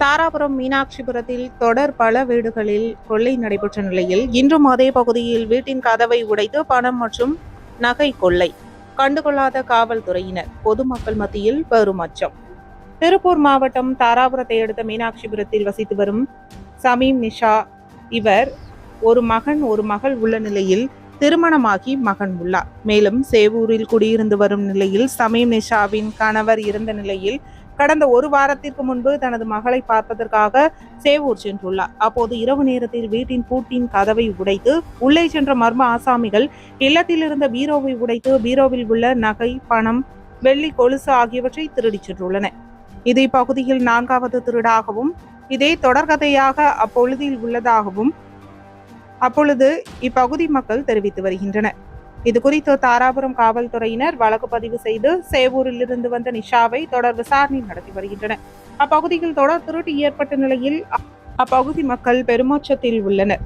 தாராபுரம் மீனாட்சிபுரத்தில் தொடர் பல வீடுகளில் கொள்ளை நடைபெற்ற நிலையில் இன்றும் அதே பகுதியில் வீட்டின் கதவை உடைத்து பணம் மற்றும் நகை கொள்ளை கண்டுகொள்ளாத காவல்துறையினர் பொதுமக்கள் மத்தியில் பெரும் அச்சம் திருப்பூர் மாவட்டம் தாராபுரத்தை அடுத்த மீனாட்சிபுரத்தில் வசித்து வரும் சமீம் நிஷா இவர் ஒரு மகன் ஒரு மகள் உள்ள நிலையில் திருமணமாகி மகன் உள்ளார். மேலும் சேவூரில் குடியிருந்து வரும் நிலையில் சமீம் நிஷாவின் கணவர் இருந்த நிலையில் கடந்த ஒரு வாரத்திற்கு முன்பு தனது மகளை பார்ப்பதற்காக சேவூர் சென்றுள்ளார். அப்போது இரவு நேரத்தில் வீட்டின் பூட்டின் கதவை உடைத்து உள்ளே சென்ற மர்ம ஆசாமிகள் இல்லத்தில் இருந்த பீரோவை உடைத்து பீரோவில் உள்ள நகை பணம் வெள்ளி கொலுசு ஆகியவற்றை திருடிச் சென்றுள்ளன இது இப்பகுதியில் நான்காவது திருடாகவும் இதே தொடர்கதையாக அப்பொழுதில் உள்ளதாகவும் அப்பொழுது இப்பகுதி மக்கள் தெரிவித்து வருகின்றனர். இது குறித்து தாராபுரம் காவல்துறையினர் வழக்கு பதிவு செய்து சேவூரில் இருந்து வந்த நிஷாவை தொடர் விசாரணை நடத்தி வருகின்றனர். அப்பகுதியில் தொடர் திருட்டு ஏற்பட்ட நிலையில் அப்பகுதி மக்கள் பெருமோச்சத்தில் உள்ளனர்.